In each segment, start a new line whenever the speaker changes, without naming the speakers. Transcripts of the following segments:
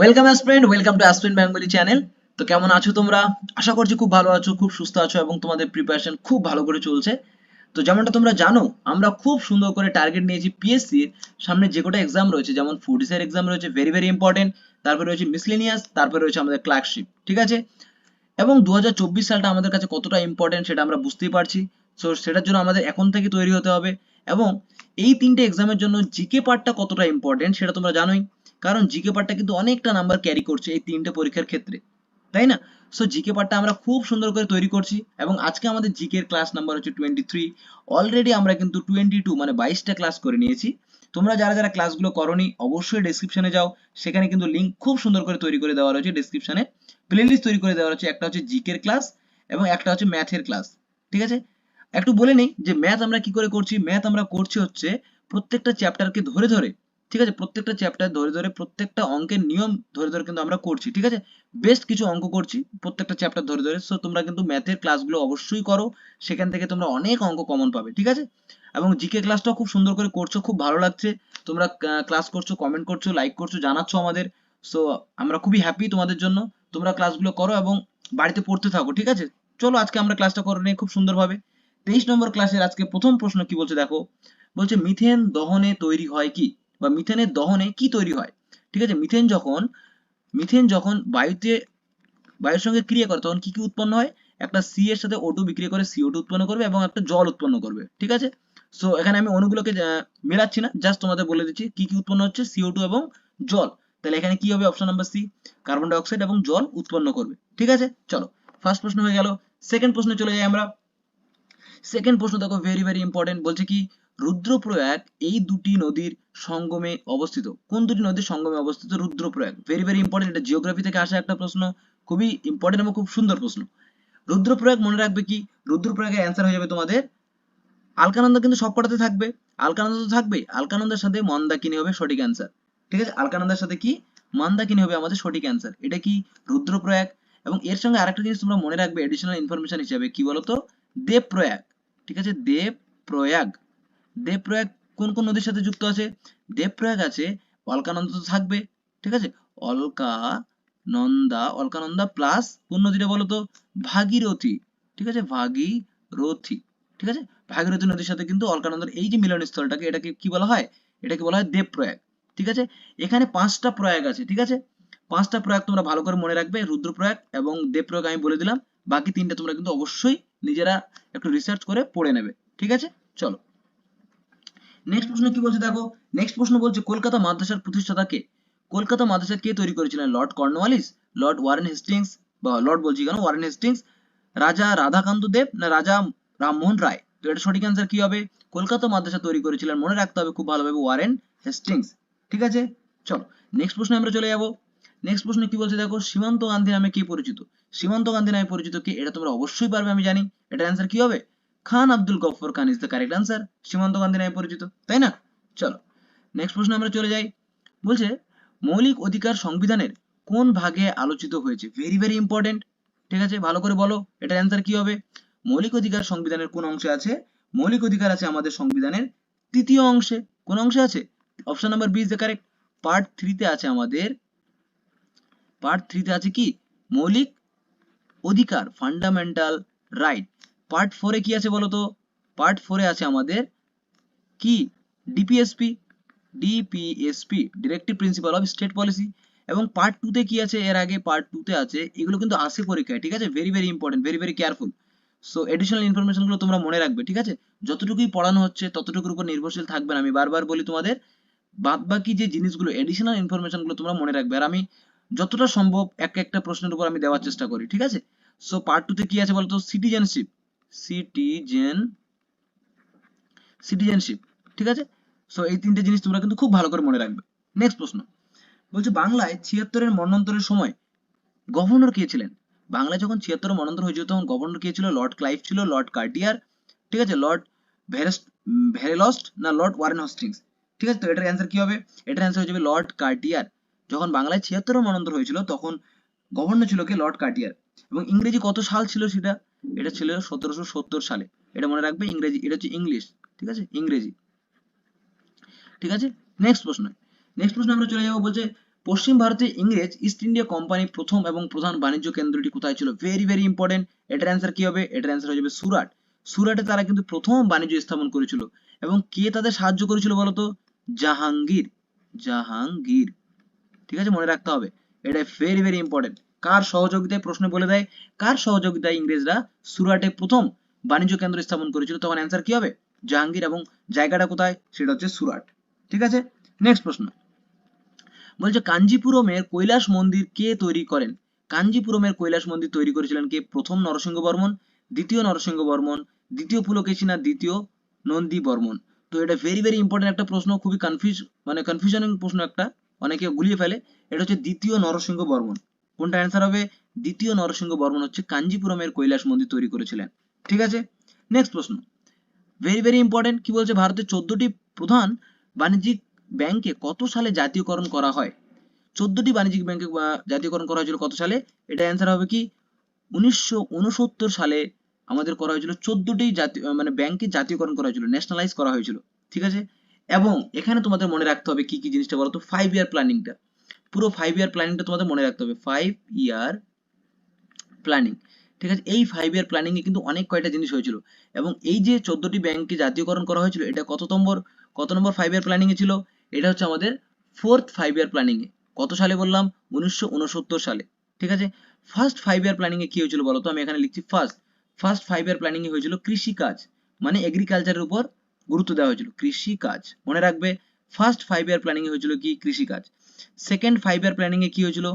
Welcome aspirant welcome to aspirant Bengali channel তো কেমন আছো তোমরা? আশা করছি খুব ভালো আছো, খুব সুস্থ আছো এবং তোমাদের প্রিপারেশন খুব ভালো করে চলছে। তো যেমনটা তোমরা জানো, আমরা খুব সুন্দর করে টার্গেট নিয়েছি পিএসসি এর। সামনে যে কটা এক্সাম রয়েছে, যেমন ফুডিসের এক্সাম রয়েছে ভেরি ভেরি ইম্পর্টেন্ট তারপরে রয়েছে মিসলেনিয়াস তারপরে রয়েছে আমাদের ক্লার্কশিপ ঠিক আছে? এবং দু হাজার চব্বিশ সালটা আমাদের কাছে কতটা ইম্পর্টেন্ট সেটা আমরা বুঝতেই পারছি। সো সেটার জন্য আমাদের এখন থেকে তৈরি হতে হবে। এবং এই তিনটে এক্সামের জন্য জিকে পার্টটা কতটা ইম্পর্টেন্ট সেটা তোমরা জানোই। কারণ জিকে পার্টটা কিন্তু অনেকটা নাম্বার ক্যারি করছে এই তিনটে পরীক্ষার ক্ষেত্রে, তাই না? সো জিকে পার্টটা আমরা খুব সুন্দর করে তৈরি করছি এবং আজকে আমাদের জিকে এর ক্লাস নাম্বার হচ্ছে টোয়েন্টি থ্রি অলরেডি আমরা কিন্তু টোয়েন্টি টু মানে বাইশটা ক্লাস করে নিয়েছি। তোমরা যারা যারা ক্লাসগুলো করনি, অবশ্যই ডেসক্রিপশনে যাও। সেখানে কিন্তু লিঙ্ক খুব সুন্দর করে তৈরি করে দেওয়া রয়েছে ডেসক্রিপশনে প্লেলিস্ট তৈরি করে দেওয়া রয়েছে। একটা হচ্ছে জিকের ক্লাস এবং একটা হচ্ছে ম্যাথের ক্লাস ঠিক আছে? একটু বলে নেই যে ম্যাথ আমরা কি করে করছি? ম্যাথ আমরা করছি হচ্ছে প্রত্যেকটা চ্যাপ্টারকে ধরে ধরে ঠিক আছে? প্রত্যেকটা চ্যাপ্টার ধরে ধরে প্রত্যেকটা অঙ্কের নিয়ম ধরে ধরে কিন্তু আমরা করছি, ঠিক আছে? বেস্ট কিছু অঙ্ক করছি প্রত্যেকটা চ্যাপ্টার ধরে ধরে। সো তোমরা কিন্তু ম্যাথের ক্লাসগুলো অবশ্যই করো। সেখান থেকে তোমরা অনেক অঙ্ক কমন পাবে, ঠিক আছে? এবং জিকে ক্লাসটাও খুব সুন্দর করে করছ, খুব ভালো লাগছে। তোমরা ক্লাস করছ কমেন্ট করছ লাইক করছ, জানাচ্ছো আমাদের। সো আমরা খুবই হ্যাপি তোমাদের জন্য। তোমরা ক্লাসগুলো করো এবং বাড়িতে পড়তে থাকো, ঠিক আছে? চলো আজকে আমরা ক্লাসটা করে নিই খুব সুন্দরভাবে। তেইশ নম্বর ক্লাসের আজকে প্রথম প্রশ্ন কি বলছে দেখো? বলছে, মিথেন দহনে তৈরি হয় কি? বা মিথেনের দহনে কি তৈরি হয়? ঠিক আছে মিথেন যখন মিথেন যখন বায়ুতে বায়ুর সঙ্গে ক্রিয়া করে তখন কি কি উৎপন্ন হয়? একটা সি এর সাথে O2 বিক্রিয়া করে CO2 উৎপন্ন করবে এবং একটা জল উৎপন্ন করবে ঠিক আছে? সো এখানে আমি অণুগুলোকে আহ, মেলাচ্ছি না জাস্ট তোমাদের বলে দিচ্ছি কি কি উৎপন্ন হচ্ছে CO2 এবং জল। তাহলে এখানে কি হবে option number C carbon dioxide এবং জল উৎপন্ন করবে ঠিক আছে? চলো ফার্স্ট প্রশ্ন হয়ে গেল। সেকেন্ড প্রশ্নে চলে যাই আমরা। সেকেন্ড প্রশ্ন দেখো ভেরি ভেরি ইম্পর্টেন্ট বলছে কি? রুদ্রপ্রয়াগ এই দুটি নদীর সঙ্গমে অবস্থিত। কোন দুটি নদীর সঙ্গমে অবস্থিত? রুদ্রপ্রয়াগ। ভেরি ভেরি ইম্পর্টেন্ট এটা জিওগ্রাফি থেকে আসা একটা প্রশ্ন। খুবই ইম্পর্টেন্ট এবং খুব সুন্দর প্রশ্ন। রুদ্রপ্রয়াগ মনে রাখবে কি? রুদ্রপ্রয়াগের অ্যান্সার হয়ে যাবে তোমাদের, আলকানন্দ কিন্তু সবকটাতে থাকবে। আলকানন্দ তো থাকবে আলকানন্দার সাথে মন্দাকিনী হবে সঠিক অ্যান্সার ঠিক আছে? আলকানন্দার সাথে কি? মন্দাকিনী হবে আমাদের সঠিক অ্যান্সার এটা কি? রুদ্রপ্রয়াগ। এবং এর সঙ্গে আরেকটা জিনিস তোমরা মনে রাখবে এডিশনাল ইনফরমেশন হিসেবে। কি বলতো? দেবপ্রয়াগ। ঠিক আছে? দেবপ্রয়াগ। দেবপ্রয়াগ কোন কোন নদীর সাথে যুক্ত আছে? দেবপ্রয়াগ আছে, অলকানন্দা তো থাকবে, ঠিক আছে? অলকা নন্দা অলকানন্দা প্লাস কোন নদীটা বলতো? ভাগীরথী, ঠিক আছে? ভাগীরথী, ঠিক আছে? ভাগীরথী নদীর সাথে কিন্তু অলকানন্দার এই যে মিলনস্থলটাকে এটাকে কি বলা হয়? এটাকে বলা হয় দেবপ্রয়াগ, ঠিক আছে? এখানে পাঁচটা প্রয়াগ আছে, ঠিক আছে? পাঁচটা প্রয়াগ তোমরা ভালো করে মনে রাখবে, রুদ্রপ্রয়াগ এবং দেবপ্রয়াগ আমি বলে দিলাম। বাকি তিনটা তোমরা কিন্তু অবশ্যই নিজেরা একটু রিসার্চ করে পড়ে নেবে, ঠিক আছে? চলো। নেক্সট প্রশ্ন কি বলছে দেখো? নেক্সট প্রশ্ন বলছে কলকাতা মাদ্রাসার প্রতিষ্ঠাতা কে কলকাতা মাদ্রাসা কে তৈরি করেছিলেন? Lord Cornwallis Lord Warren Hastings বা লর্ড বলছি কেন? ওয়ারেন হেস্টিংস রাজা রাধাকান্ত দেব না রাজা রামমোহন রায়? তো এটা সঠিক অ্যান্সার কি হবে? কলকাতা মাদ্রাসা তৈরি করেছিলেন, মনে রাখতে হবে খুব ভালোভাবে ওয়ারেন হেস্টিংস ঠিক আছে? চলো নেক্সট প্রশ্নে আমরা চলে যাব। নেক্সট প্রশ্ন কি বলছে দেখো? সীমান্ত গান্ধী নামে কে পরিচিত? সীমান্ত গান্ধী নামে পরিচিত কে? এটা তোমরা অবশ্যই পারবে, আমি জানি। এটার অ্যান্সার কি হবে? Khan Abdul Ghaffar Khan is the correct answer Simanta Gandhi নামে পরিচিত, তাই না? চলো নেক্সট প্রশ্ন আমরা চলে যাই। বলছে, মৌলিক অধিকার সংবিধানের কোন ভাগে আলোচিত হয়েছে? ভেরি ভেরি ইম্পর্টেন্ট ঠিক আছে? ভালো করে বলো, এটার অ্যান্সার কি হবে? মৌলিক অধিকার সংবিধানের কোন অংশে আছে? মৌলিক অধিকার আছে আমাদের সংবিধানের তৃতীয় অংশে। কোন অংশে আছে? Option number B is the correct part থ্রিতে আছে আমাদের পার্ট থ্রিতে আছে কি? মৌলিক অধিকার ফান্ডামেন্টাল রাইট পার্ট ফোরে কি আছে বলো তো? পার্ট ফোরে আছে আমাদের কি? DPSP. DPSP, directive principle of state policy. এবং পার্ট টুতে কি আছে? এর আগে পার্ট টুতে আছে। এগুলো কিন্তু আসে পরীক্ষায়, ঠিক আছে? Very very important very very careful so additional ইনফরমেশনগুলো তোমরা মনে রাখবে, ঠিক আছে? যতটুকুই পড়ানো হচ্ছে, ততটুকুর উপর নির্ভরশীল থাকবে না। আমি বারবার বলি তোমাদের বাদ বাকি যে জিনিসগুলো এডিশনাল ইনফরমেশনগুলো তোমরা মনে রাখবে। আর আমি যতটা সম্ভব এক একটা প্রশ্নের উপর আমি দেওয়ার চেষ্টা করি, ঠিক আছে? সো পার্ট টুতে কি আছে বলতো সিটিজেনশিপ সিটিজেন সিটিজেনশিপ ঠিক আছে? সো এই তিনটে জিনিস তোমরা কিন্তু খুব ভালো করে মনে রাখবে। নেক্সট প্রশ্ন। বলছে, বাংলায় ছিয়াত্তরের মন্বন্তরের সময় গভর্নর কে ছিলেন? বাংলায় যখন ছিয়াত্তরের মন্বন্তর হয়েছিল, তখন গভর্নর কে ছিল? লর্ড ক্লাইভ ছিল লর্ড কার্টিয়ার ঠিক আছে? লর্ড ভেরেস্ট ভেরেলস্ট না লর্ড ওয়ারেন হস্টিংস ঠিক আছে? তো এটার অ্যান্সার কি হবে? এটার অ্যান্সার হয়ে যাবে লর্ড কার্টিয়ার যখন বাংলায় ছিয়াত্তরের মন্বন্তর হয়েছিল, তখন গভর্নর ছিল কে? লর্ড কার্টিয়ার এবং ইংরেজি কত সাল ছিল সেটা? এটা ছিল সতেরোশো সত্তর সালে। এটা মনে রাখবে ইংরেজি, এটা হচ্ছে ইংলিশ, ঠিক আছে? ইংরেজি। ঠিক আছে? নেক্সট প্রশ্ন। নেক্সট প্রশ্ন আমরা চলে যাব, বলছে, পশ্চিম ভারতে ইংরেজ ইস্ট ইন্ডিয়া কোম্পানি প্রথম এবং প্রধান বাণিজ্য কেন্দ্রটি কোথায় ছিল? ভেরি ভেরি ইম্পর্টেন্ট এটার অ্যান্সার কি হবে? এটার অ্যান্সার হয়ে যাবে সুরাট। সুরাটে তারা কিন্তু প্রথম বাণিজ্য স্থাপন করেছিল। এবং কে তাদের সাহায্য করেছিল বলতো? জাহাঙ্গীর। জাহাঙ্গীর। ঠিক আছে? মনে রাখতে হবে। এটা ভেরি ভেরি ইম্পর্টেন্ট কার সহযোগিতায় প্রশ্ন বলে দেয়, কার সহযোগিতায় ইংরেজরা সুরাটে প্রথম বাণিজ্য কেন্দ্র স্থাপন করেছিল? তখন অ্যান্সার কি হবে? জাহাঙ্গীর এবং জায়গাটা কোথায়? সেটা হচ্ছে সুরাট। ঠিক আছে? নেক্সট প্রশ্ন। বলছে কাঞ্জিপুরমের কৈলাস মন্দির কে তৈরি করেন? কাঞ্জিপুরমের কৈলাস মন্দির তৈরি করেছিলেন কে? প্রথম নরসিংহ বর্মন, দ্বিতীয় নরসিংহ বর্মন, দ্বিতীয় পুলকেশী না দ্বিতীয় নন্দী বর্মন? তো এটা ভেরি ভেরি ইম্পর্টেন্ট একটা প্রশ্ন, খুবই কনফিউজ মানে কনফিউশনিং প্রশ্ন একটা, অনেকে গুলিয়ে ফেলে। এটা হচ্ছে দ্বিতীয় নরসিংহ বর্মন। কোনটা অ্যান্সার হবে? দ্বিতীয় নরসিংহ বর্মন হচ্ছে কাঞ্জিপুরমের কৈলাস মন্দির তৈরি করেছিলেন। ঠিক আছে? নেক্সট প্রশ্ন। ভেরি ভেরি ইম্পর্টেন্ট কি বলছে ভারতের চোদ্দটি প্রধান বাণিজ্যিক ব্যাংকে কত সালে জাতীয়করণ করা হয়? চোদ্দটি বাণিজ্যিক ব্যাংকে জাতীয়করণ করা হয়েছিল কত সালে? এটা অ্যান্সার হবে কি? উনিশশো উনসত্তর সালে আমাদের করা হয়েছিল চোদ্দটি জাতীয় মানে ব্যাংকে জাতীয়করণ করা হয়েছিল ন্যাশনালাইজ করা হয়েছিল। ঠিক আছে? এবং এখানে তোমাদের মনে রাখতে হবে কি কি জিনিসটা বলতো? ফাইভ ইয়ার প্ল্যানিংটা পুরো ফাইভ ইয়ার প্ল্যানিংটা তোমাদের মনে রাখতে হবে। ফাইভ ইয়ার প্ল্যানিং ঠিক আছে? এই ফাইভ ইয়ার প্ল্যানিং এ কিন্তু অনেক কয়টা জিনিস হয়েছিল। এবং এই যে চোদ্দটি ব্যাংককে জাতীয়করণ করা হয়েছিল, এটা কত নম্বর কত নম্বর ফাইভ ইয়ার প্ল্যানিং এ ছিল? এটা হচ্ছে আমাদের ফোর্থ ফাইভ ইয়ার প্ল্যানিং এ। কত সালে বললাম? উনিশশো উনসত্তর সালে, ঠিক আছে? ফার্স্ট ফাইভ ইয়ার প্ল্যানিং এ কি হয়েছিল বলতো? আমি এখানে লিখছি first first five year planning এ হয়েছিল কৃষি কাজ মানে এগ্রিকালচারের উপর গুরুত্ব দেওয়া হয়েছিল। কৃষি কাজ মনে রাখবে? ফার্স্ট ফাইভ ইয়ার প্ল্যানিং হয়েছিল কি? কৃষি কাজ সেকেন্ড ফাইভ ইয়ার প্ল্যানিং এ কি হয়েছিল?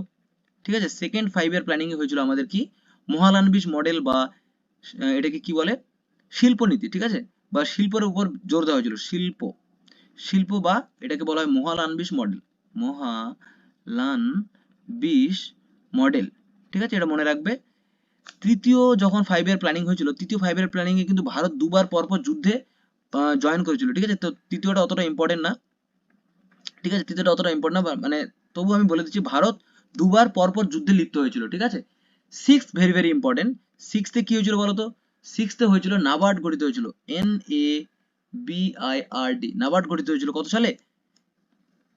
ঠিক আছে? সেকেন্ড ফাইভ ইয়ার প্ল্যানিং এ হয়েছিল আমাদের কি? মহালানবিশ মডেল বা এটাকে কি বলে? শিল্পনীতি, ঠিক আছে? বা শিল্পের উপর জোর দেওয়া হয়েছিল, শিল্প। শিল্প বা এটাকে বলা হয় মহালানবিশ মডেল মহালানবিশ মডেল ঠিক আছে? এটা মনে রাখবে। তৃতীয় যখন ফাইভ ইয়ার প্ল্যানিং হয়েছিল, তৃতীয় ফাইভ ইয়ার প্ল্যানিং এ কিন্তু ভারত দুবার পরপর যুদ্ধে জয়েন করেছিল, ঠিক আছে? তো তৃতীয়টা অতটা ইম্পর্টেন্ট না। ঠিক আছে? তৃতীয়টা অতটা ইম্পর্টেন্ট না মানে তবু আমি বলে দিচ্ছি, ভারত দুবার পরপর যুদ্ধে লিপ্ত হয়েছিল, ঠিক আছে? সিক্স ভেরি ভেরি ইম্পর্টেন্ট সিক্সতে কি হয়েছিল বলতো? সিক্সতে হয়েছিল নাবার্ড গঠিত হয়েছিল N A B I R D NABARD গঠিত হয়েছিল কত সালে?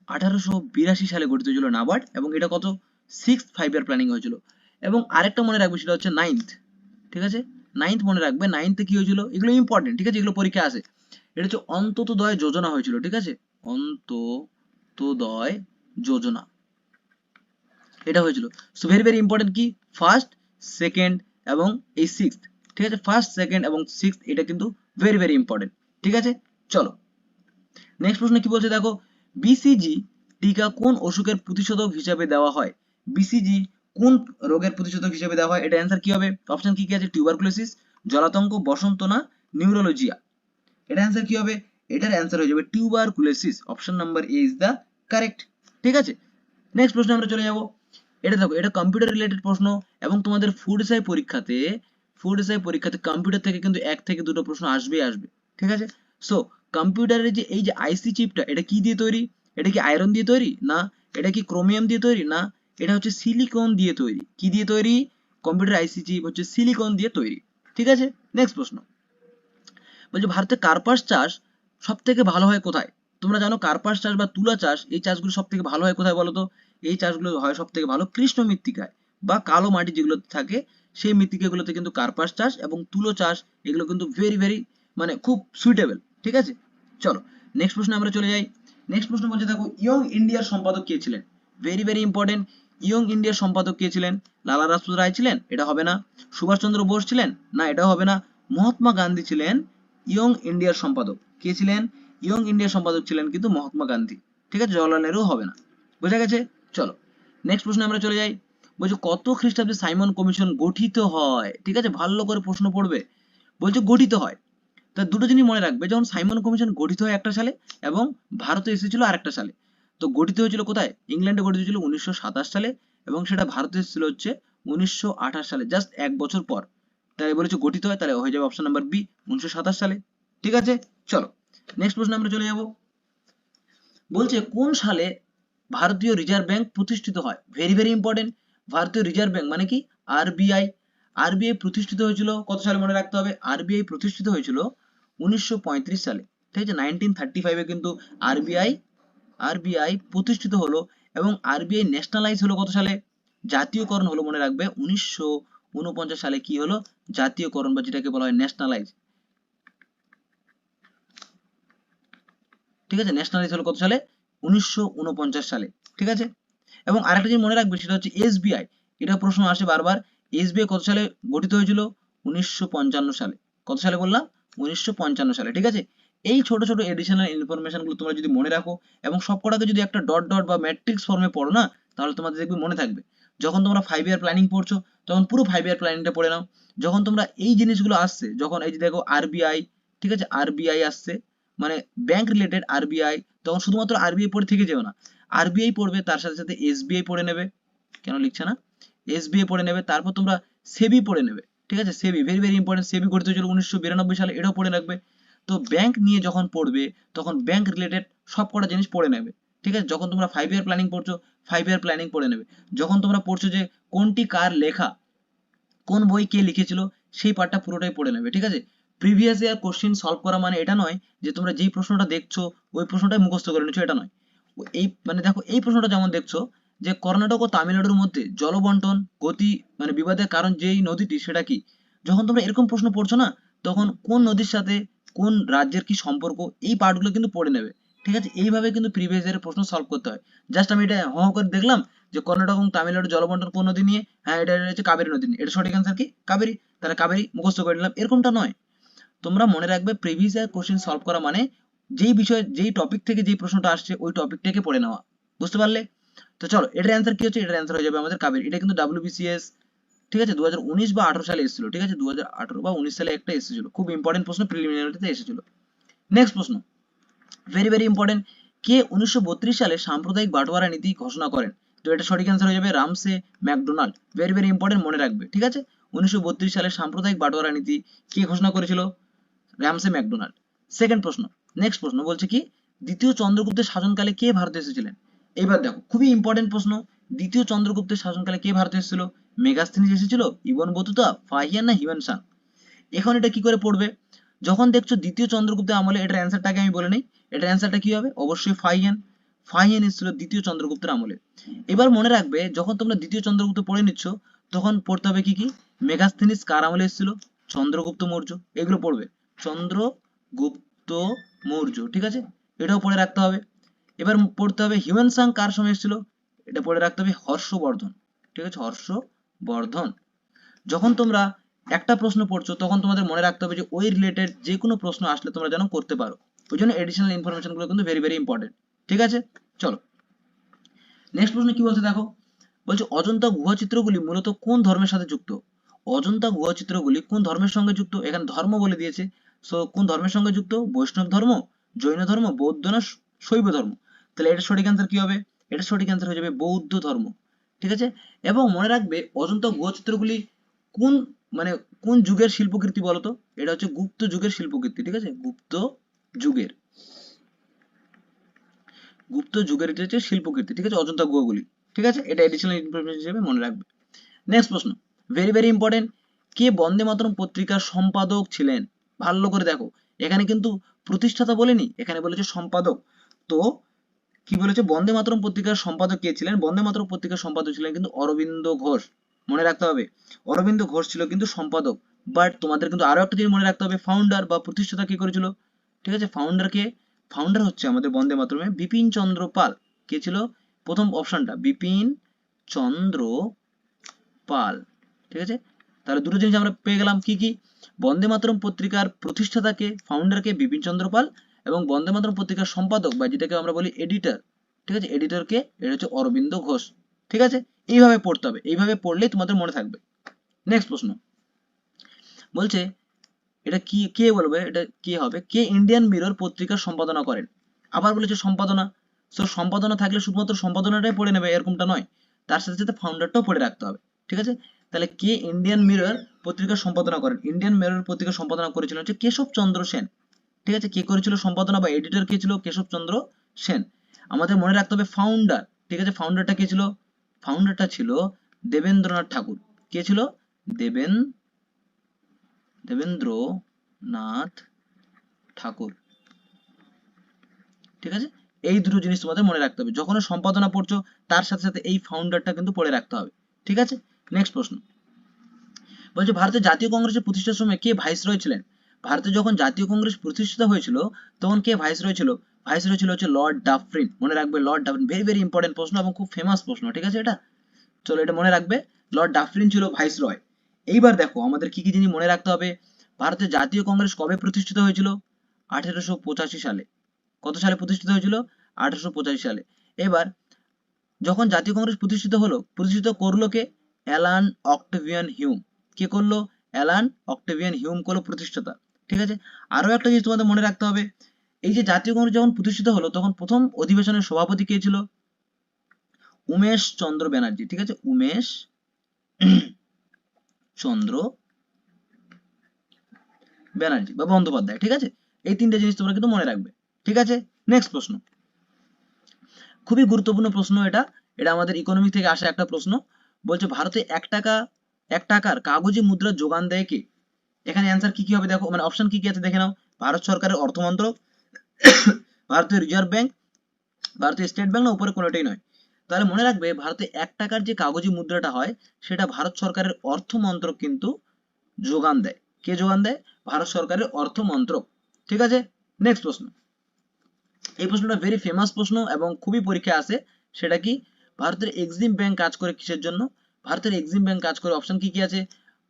আঠারোশো বিরাশি সালে গঠিত হয়েছিল নাবার্ড এবং এটা কত? সিক্স ফাইভ ইয়ার প্ল্যানিং হয়েছিল। এবং আরেকটা মনে রাখবে সেটা হচ্ছে নাইন্থ ঠিক আছে? নাইন্থ মনে রাখবে। নাইন্থে কি হয়েছিল? এগুলো ইম্পর্টেন্ট ঠিক আছে? এগুলো পরীক্ষা আসে। এটা হচ্ছে অন্ততোদয় যোজনা হয়েছিল, ঠিক আছে? অন্ততোদয় যোজনা। এটা হয়েছিল। সো ভেরি ভেরি ইম্পর্টেন্ট কি? ফার্স্ট সেকেন্ড এবং এই সিক্সথ ঠিক আছে? ফার্স্ট সেকেন্ড এবং সিক্সথ এটা কিন্তু ভেরি ভেরি ইম্পর্টেন্ট ঠিক আছে? চলো। নেক্সট প্রশ্ন কি বলছে দেখো? বিসিজি টিকা কোন অসুখের প্রতিষেধক হিসাবে দেওয়া হয়? বিসিজি কোন রোগের প্রতিষেধক হিসেবে দেওয়া হয়? এটা অ্যান্সার কি হবে? অপশন কি কি আছে? টিউবারকুলোসিস জলাতঙ্ক, বসন্ত না নিউরোলজিয়া এটা অ্যান্সার কি হবে? এটার অ্যান্সার হয়ে যাবে tuberculosis option number A is the correct ঠিক আছে? নেক্সট প্রশ্ন আমরা চলে যাব। এটা দেখো, এটা কম্পিউটার রিলেটেড প্রশ্ন এবং তোমাদের ফুড এসআই পরীক্ষাতে ফুড এসআই পরীক্ষাতে কম্পিউটার থেকে কিন্তু এক থেকে দুটো প্রশ্ন আসবেই আসবে। ঠিক আছে? সো কম্পিউটারের যে, এই যে আইসি চিপটা এটা কি দিয়ে তৈরি? এটা কি আয়রন দিয়ে তৈরি? না। এটা কি ক্রোমিয়াম দিয়ে তৈরি? না। এটা হচ্ছে সিলিকন দিয়ে তৈরি। কি দিয়ে তৈরি? কম্পিউটার আইসি চিপ হচ্ছে সিলিকন দিয়ে তৈরি। ঠিক আছে? নেক্সট প্রশ্ন। বলছে, ভারতে কার্পাস চাষ সব থেকে ভালো হয় কোথায়? তোমরা জানো কার্পাস চাষ বা তুলা চাষ, এই চাষগুলো সব থেকে ভালো হয় কোথায় বলো তো এই চাষগুলো হয় সব থেকে ভালো কৃষ্ণ মৃত্তিকায় বা কালো মাটি যেগুলো থাকে, সেই মৃত্তিকাগুলোতে কিন্তু কার্পাস চাষ এবং তুলো চাষ, এগুলো কিন্তু ভেরি ভেরি মানে খুব সুইটেবল ঠিক আছে? চলো নেক্সট প্রশ্নে আমরা চলে যাই। নেক্সট প্রশ্ন বলছে, দেখো, ইয়ং ইন্ডিয়ার সম্পাদক কে ছিলেন? ভেরি ভেরি ইম্পর্টেন্ট ইয়ং ইন্ডিয়ার সম্পাদক কে ছিলেন? লালা রাজপথ রায় ছিলেন? এটা হবে না। সুভাষচন্দ্র বোস ছিলেন? না এটাও হবে না। মহাত্মা গান্ধী ছিলেন ইয়ং ইন্ডিয়ার সম্পাদক। কে ছিলেন? ইয়ং ইন্ডিয়া সম্পাদক ছিলেন কিন্তু মহাত্মা গান্ধী। ঠিক আছে? জওয়াহরলাল নেহরু হবে না। বোঝা গেছে? চলো। নেক্সট প্রশ্নে আমরা চলে যাই। বলছে, কত খ্রিস্টাব্দে সাইমন কমিশন গঠিত হয়? ঠিক আছে? ভালো করে প্রশ্ন পড়বে। বলছে, গঠিত হয়। তা দুটো জিনিস মনে রাখবে। যখন সাইমন কমিশন গঠিত হয় একটা সালে এবং ভারতে এসেছিল আরেকটা সালে। তো গঠিত হয়েছিল কোথায়? ইংল্যান্ডে গঠিত হয়েছিল উনিশশো সাতাশ সালে এবং সেটা ভারতে এসেছিল হচ্ছে উনিশশো আঠাশ সালে জাস্ট এক বছর পর। তাই বলেছে গঠিত হয়, তাহলে হয়ে যাবে অপশন নাম্বার বি উনিশশো সাতাশ সালে। ঠিক আছে? চলো। নেক্সট প্রশ্ন আমরা চলে যাব। বলছে, কোন সালে ভারতীয় রিজার্ভ ব্যাংক প্রতিষ্ঠিত হয়? ভেরি ভেরি ইম্পর্টেন্ট ভারতীয় রিজার্ভ ব্যাংক মানে কি? আরবিআই আরবিআই প্রতিষ্ঠিত হয়েছিল কত সালে মনে রাখতে হবে? আরবিআই প্রতিষ্ঠিত হয়েছিল উনিশশো সালে। ঠিক আছে? নাইনটিন থার্টি ফাইভে কিন্তু আরবিআই আরবিআই প্রতিষ্ঠিত হলো এবং আরবিআই ন্যাশনালাইজ হলো কত সালে? জাতীয়করণ হলো মনে রাখবে উনিশশো উনপঞ্চাশ সালে কি হলো? জাতীয়করণ বা যেটাকে বলা হয় ন্যাশনালাইজ ঠিক আছে? ন্যাশনালাইজ হলো কত সালে? উনিশশো উনপঞ্চাশ সালে। ঠিক আছে? এবং আরেকটা জিনিস মনে রাখবে, সেটা হচ্ছে এসবিআই এটা প্রশ্ন আসে বারবার। এসবিআই কত সালে গঠিত হয়েছিল? উনিশশো পঞ্চান্ন সালে। কত সালে বললাম? উনিশশো পঞ্চান্ন সালে। ঠিক আছে? এই ছোট ছোট এডিশনাল ইনফরমেশনগুলো তোমরা যদি মনে রাখো এবং সবকটাকে যদি একটা ডট ডট বা ম্যাট্রিক্স ফর্মে পড়ো না, তাহলে তোমাদের দেখবে মনে থাকবে। যখন তোমরা ফাইভ ইয়ার প্ল্যানিং পড়ছো, তখন পুরো ফাইভ ইয়ার প্ল্যানিংটা পড়ে নাও। যখন তোমরা এই জিনিসগুলো আসছে, যখন এই যে দেখো আরবিআই ঠিক আছে? আরবিআই আসছে মানে ব্যাংক রিলেটেড আরবিআই তখন শুধুমাত্র আরবিআই পড়ে থেকে যেও না। আরবিআই পড়বে, তার সাথে সাথে এসবিআই পড়ে নেবে। কেন লিখছে না? এসবিআই পড়ে নেবে, তারপর তোমরা সেবি পড়ে নেবে। ঠিক আছে? SEBI very very important SEBI গঠিত হয়েছিল উনিশশো বিরানব্বই সালে, এটাও পড়ে রাখবে। তো ব্যাংক নিয়ে যখন পড়বে, তখন ব্যাংক রিলেটেড সব কটা জিনিস পড়ে নেবে। ঠিক আছে? যখন তোমরা ফাইভ ইয়ার প্ল্যানিং পড়ছো ফাইভ ইয়ার প্ল্যানিং পড়ে নেবে। যখন তোমরা পড়ছো যে কোনটি কার লেখা, কোন বই কে লিখেছিল, সেই পার্টটা পুরোটাই পড়ে নেবে। ঠিক আছে? প্রিভিয়াস ইয়ার কোশ্চেন সলভ করা মানে এটা নয় যে তোমরা যেই প্রশ্নটা দেখছ, ওই প্রশ্নটাই মুখস্থ করে নিচ্ছ, এটা নয়। এই মানে দেখো, এই প্রশ্নটা যেমন দেখছ যে কর্ণাটক ও তামিলনাড়ুর মধ্যে জলবন্টন গতি মানে বিবাদের কারণ যেই নদীটি সেটা কি? যখন তোমরা এরকম প্রশ্ন পড়ছো না, তখন কোন নদীর সাথে কোন রাজ্যের কি সম্পর্ক, এই পার্টগুলো কিন্তু পড়ে নেবে। ঠিক আছে? এইভাবে কিন্তু প্রিভিয়াস ইয়ারের প্রশ্ন সলভ করতে হয়। জাস্ট আমি এটা হ করে দেখলাম যে কর্ণাটক এবং তামিলনাড়ু জলবন্টন কোন নদী নিয়ে হ্যাঁ এটা হচ্ছে কাবেরী নদী নিয়ে। এটা সঠিক অ্যান্সার কি? কাবেরী। তাহলে কাবেরী মুখস্থ করে নিলাম। এরকমটা নয়। তোমরা মনে রাখবে প্রিভিয়াস ইয়ার কোশ্চেন সলভ করা মানে যেই বিষয়, যেই টপিক থেকে যেই প্রশ্নটা আসছে, ওই টপিকটাকে পড়ে নেওয়া। বুঝতে পারলে? তো চলো, এটার অ্যান্সার কি হচ্ছে? এটার অ্যান্সার হয়ে যাবে আমাদের কাবেরী। এটা কিন্তু ডাব্লিউবিসিএস ঠিক আছে? দুই হাজার বা আঠারো সালে এসেছিল, ঠিক আছে? দু বা উনিশ সালে একটা এসেছিল। খুব ইম্পর্টেন্ট প্রশ্ন প্রিলিমিনারিতে এসেছিল। নেক্সট প্রশ্ন। ভেরি ভেরি ইম্পর্টেন্ট কে উনিশশো বত্রিশ সালে সাম্প্রদায়িক বাটোয়ারা নীতি ঘোষণা করেন? তো এটা সঠিক অ্যান্সার হয়ে যাবে Ramsay MacDonald. Very very important মনে রাখবে, ঠিক আছে? উনিশশো বত্রিশ সালে সাম্প্রদায়িক বাটোয়ারা নীতি কে ঘোষণা করেছিল? Ramsay MacDonald. সেকেন্ড প্রশ্ন নেক্সট প্রশ্ন বলছে কি, দ্বিতীয় চন্দ্রগুপ্তের শাসনকালে কে ভারতে এসেছিলেন? এবার দেখো, খুবই ইম্পর্টেন্ট প্রশ্ন, দ্বিতীয় চন্দ্রগুপ্তের শাসনকালে কে ভারতে এসেছিল? মেগাস্তিনিস এসেছিল, ইবন বতুতা, ফাহিয়ান না হিউয়ান সাং এখন এটা কি করে পড়বে? যখন দেখছ দ্বিতীয় চন্দ্রগুপ্তের আমলে, এটার অ্যান্সারটাকে আমি বলে নেই, এটার অ্যান্সারটা কি হবে? অবশ্যই ফাহিয়ান। ফাহিয়ান এসেছিল দ্বিতীয় চন্দ্রগুপ্তের আমলে। এবার মনে রাখবে, যখন তোমরা দ্বিতীয় চন্দ্রগুপ্ত পড়ে নিচ্ছ, তখন পড়তে হবে কি কি? মেগাস্তিনিস কার আমলে এসেছিল? চন্দ্রগুপ্ত মৌর্য। এগুলো পড়বে। চন্দ্রগুপ্ত মৌর্য, ঠিক আছে? এটাও পড়ে রাখতে হবে। এবার পড়তে হবে হিউয়ান সাং কার সময় এসেছিল? এটা পড়ে রাখতে হবে হর্ষবর্ধন, ঠিক আছে? হর্ষবর্ধন। যখন তোমরা একটা প্রশ্ন পড়ছো, তখন তোমাদের মনে রাখতে হবে যে, ওই রিলেটেড যে কোনো প্রশ্ন আসলে তোমরা যেন করতে পারো। ওই জন্য এডিশনাল ইনফরমেশনগুলো কিন্তু ভেরি ভেরি ইম্পর্টেন্ট ঠিক আছে? চলো। নেক্সট প্রশ্ন কি বলছে দেখো? বলছে, অজন্তা গুহা চিত্রগুলি মূলত কোন ধর্মের সাথে যুক্ত? অজন্তা গুহা চিত্রগুলি কোন ধর্মের সঙ্গে যুক্ত? এখানে ধর্ম বলে দিয়েছে। সো কোন ধর্মের সঙ্গে যুক্ত? বৈষ্ণব ধর্ম, জৈন ধর্ম, বৌদ্ধ না শৈব ধর্ম? তাহলে এটা সঠিক অ্যান্সার কি হবে? এটা সঠিক অ্যান্সার হয়ে যাবে বৌদ্ধ ধর্ম। ঠিক আছে? এবং মনে রাখবে অজন্তা গুহা চিত্রগুলি কোন মানে কোন যুগের শিল্পকীর্তি বলতো? এটা হচ্ছে গুপ্ত যুগের শিল্পকীর্তি, ঠিক আছে? গুপ্ত যুগের। গুপ্ত যুগের এটা হচ্ছে শিল্পকীর্তি, ঠিক আছে? অজন্তা গুহাগুলি। ঠিক আছে? এটা এডিশনাল ইনফরমেশন হিসেবে মনে রাখবে। নেক্সট প্রশ্ন। ভেরি ভেরি ইম্পর্টেন্ট কে বন্দে মাতরম পত্রিকার সম্পাদক ছিলেন? ভালো করে দেখো। এখানে কিন্তু প্রতিষ্ঠাতা বলেনি, এখানে বলেছে সম্পাদক। তো কি বলেছে? বন্দে মাতরম পত্রিকার সম্পাদক কে ছিলেন? বন্দে মাতরম পত্রিকার সম্পাদক ছিলেন কিন্তু অরবিন্দ ঘোষ। মনে রাখতে হবে, অরবিন্দ ঘোষ ছিল কিন্তু সম্পাদক। বাট তোমাদের কিন্তু আরও একটা জিনিস মনে রাখতে হবে ফাউন্ডার বা প্রতিষ্ঠাতা কে করেছিল? ঠিক আছে ফাউন্ডার কে ফাউন্ডার হচ্ছে আমাদের বন্দে মাতরমে বিপিন চন্দ্র পাল। কে ছিল? প্রথম অপশনটা বিপিন চন্দ্র পাল। ঠিক আছে? তাহলে দুটো জিনিস আমরা পেয়ে গেলাম কি কি? বন্দে মাতরম পত্রিকার প্রতিষ্ঠাতাকে ফাউন্ডারকে বিপিন চন্দ্র পাল এবং বন্দে মাতরম পত্রিকার সম্পাদক বা যেটাকে আমরা বলি এডিটর ঠিক আছে? এডিটরকে এটা হচ্ছে অরবিন্দ ঘোষ, ঠিক আছে? এইভাবে পড়তে হবে, এইভাবে পড়লেই তোমাদের মনে থাকবে। নেক্সট প্রশ্ন। বলছে, এটা কি, কে বলবে? এটা কে হবে? কে ইন্ডিয়ান মিরর পত্রিকার সম্পাদনা করেন? আবার বলেছে সম্পাদনা। সো সম্পাদনা থাকলে শুধুমাত্র সম্পাদনাটাই পড়ে নেবে, এরকমটা নয়। তার সাথে সাথে ফাউন্ডারটাও পড়ে রাখতে হবে, ঠিক আছে? তাহলে কে ইন্ডিয়ান মিরর পত্রিকার সম্পাদনা করেন ইন্ডিয়ান মিরর পত্রিকার সম্পাদনা করেছিলেন হচ্ছে কেশব চন্দ্র সেন। ঠিক আছে? কে করেছিল সম্পাদনা বা এডিটর কে ছিল কেশব চন্দ্র সেন। আমাদের মনে রাখতে হবে ফাউন্ডার ঠিক আছে? ফাউন্ডারটা কে ছিল? ফাউন্ডারটা ছিল দেবেন্দ্রনাথ ঠাকুর। কে ছিল? দেবেন, দেবেন্দ্রনাথ ঠাকুর। ঠিক আছে? এই দুটো জিনিস তোমাদের মনে রাখতে হবে। যখন সম্পাদনা পড়ছো, তার সাথে সাথে এই ফাউন্ডারটা কিন্তু পড়ে রাখতে হবে। ঠিক আছে? নেক্সট প্রশ্ন। বলছে, ভারতের জাতীয় কংগ্রেসের প্রতিষ্ঠার সময় কে ভাইসরয় ছিলেন? ভারতে যখন জাতীয় কংগ্রেস প্রতিষ্ঠিত হয়েছিল, তখন কে ভাইসরয় ছিল? ভাইসরয় ছিল হচ্ছে লর্ড ডাফরিন মনে রাখবে Lord Dufferin very very important প্রশ্ন এবং খুব ফেমাস প্রশ্ন, ঠিক আছে এটা? চলো এটা মনে রাখবে লর্ড ডাফরিন ছিল ভাইসরয় এইবার দেখো, আমাদের কি কি জিনিস মনে রাখতে হবে? ভারতের জাতীয় কংগ্রেস কবে প্রতিষ্ঠিত হয়েছিল? আঠেরোশো পঁচাশি সালে। কত সালে প্রতিষ্ঠিত হয়েছিল? আঠারোশো পঁচাশি সালে। এবার, যখন জাতীয় কংগ্রেস প্রতিষ্ঠিত হলো, প্রতিষ্ঠিত করল কে? অ্যালান অক্টেভিয়ান হিউম কে করল? অ্যালান অক্টেভিয়ান হিউম করল প্রতিষ্ঠাতা। ঠিক আছে? আরও একটা জিনিস তোমাদের মনে রাখতে হবে। এই যে জাতীয় কংগ্রেস যখন প্রতিষ্ঠিত হলো, তখন প্রথম অধিবেশনের সভাপতি কে ছিল? উমেশ চন্দ্র ব্যানার্জি। ঠিক আছে? উমেশ চন্দ্র ব্যানার্জি বা বন্দ্যোপাধ্যায়। ঠিক আছে? এই তিনটে জিনিস তোমরা কিন্তু মনে রাখবে। ঠিক আছে? নেক্সট প্রশ্ন। খুবই গুরুত্বপূর্ণ প্রশ্ন এটা। এটা আমাদের ইকোনমি থেকে আসা একটা প্রশ্ন। বলছে, ভারতে এক টাকা, এক টাকার কাগজি মুদ্রার যোগান দেয় কে? এখানে অ্যান্সার কি কি হবে দেখো মানে অপশন কি কি আছে দেখে নাও। ভারত সরকারের অর্থ মন্ত্রক ভারতীয় রিজার্ভ ব্যাংক ভারতীয় স্টেট ব্যাংক না, উপরে কোনোটাই নয়। তাহলে মনে রাখবে, ভারতে এক টাকার যে কাগজি মুদ্রাটা হয়, সেটা ভারত সরকারের অর্থ মন্ত্রক কিন্তু যোগান দেয়। কে যোগান দেয়? ভারত সরকারের অর্থ মন্ত্রক ঠিক আছে? নেক্সট প্রশ্ন। এই প্রশ্নটা ভেরি ফেমাস প্রশ্ন এবং খুবই পরীক্ষায় আসে, সেটা কি? ভারতের এক্সিম ব্যাংক কাজ করে কিসের জন্য? ভারতের এক্সিম ব্যাংক কাজ করে অপশন কি কি আছে?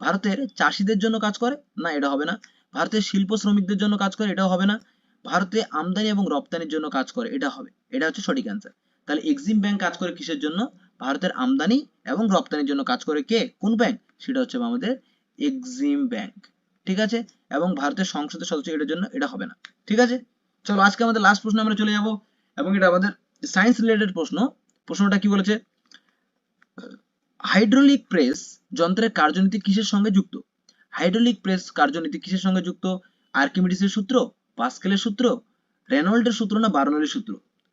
ভারতের চাষিদের জন্য কাজ করে? না, এটা হবে না। ভারতের শিল্প শ্রমিকদের জন্য কাজ করে? এটাও হবে না। ভারতে আমদানি এবং রপ্তানির জন্য কাজ করে? এটা হবে। এটা হচ্ছে সঠিক অ্যান্সার তাহলে এক্সিম ব্যাংক কাজ করে কিসের জন্য? ভারতের আমদানি এবং রপ্তানির জন্য কাজ করে কে? কোন ব্যাংক সেটা হচ্ছে আমাদের এক্সিম ব্যাংক ঠিক আছে? এবং ভারতের সংসদের সদস্য এটার জন্য এটা হবে না। ঠিক আছে? চলো, আজকে আমাদের লাস্ট প্রশ্ন আমরা চলে যাব এবং এটা আমাদের সায়েন্স রিলেটেড প্রশ্ন। প্রশ্নটা কি বলেছে? হাইড্রোলিক প্রেস যন্ত্রের কার্যনীতি কিসের সঙ্গে যুক্ত? হাইড্রোলিক প্রেস কার্যনীতি কিসের সঙ্গে যুক্ত? আর্কিমিডিসের সূত্র? পাস্কেলের সূত্র? রেনল্ডের সূত্র না বার্নলের সূত্র?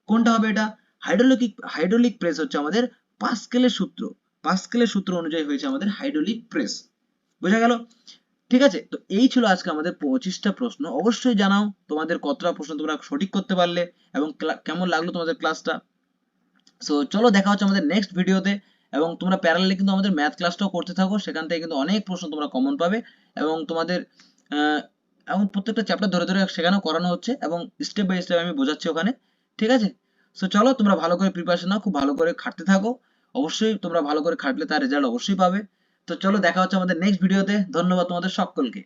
কোনটা হবে এটা? হাইড্রোলিক হাইড্রোলিক প্রেস হচ্ছে আমাদের পাস্কেলের সূত্র। পাস্কেলের সূত্র অনুযায়ী হয়েছে আমাদের হাইড্রোলিক প্রেস। বোঝা গেল? ঠিক আছে? তো এই ছিল আজকে আমাদের পঁচিশটা প্রশ্ন। অবশ্যই জানাও তোমাদের কতটা প্রশ্ন তোমরা সঠিক করতে পারলে এবং কেমন লাগল তোমাদের ক্লাসটা সো চলো দেখা হচ্ছে আমাদের নেক্সট ভিডিওতে এবং তোমরা প্যারালালি কিন্তু আমাদের ম্যাথ ক্লাসটাও করতে থাকো, সেখান থেকে কিন্তু অনেক প্রশ্ন তোমরা কমন পাবে এবং তোমাদের এবং প্রত্যেকটা চ্যাপ্টার ধরে ধরে সেখানেও করানো হচ্ছে এবং স্টেপ বাই স্টেপ আমি বোঝাচ্ছি ওখানে, ঠিক আছে? সো চলো তোমরা ভালো করে প্রিপারেশন নাও, খুব ভালো করে খাটতে থাকো, অবশ্যই তোমরা ভালো করে খাটলে তার রেজাল্ট অবশ্যই পাবে। তো চলো দেখা হচ্ছে আমাদের নেক্সট ভিডিওতে ধন্যবাদ তোমাদের সকলকে।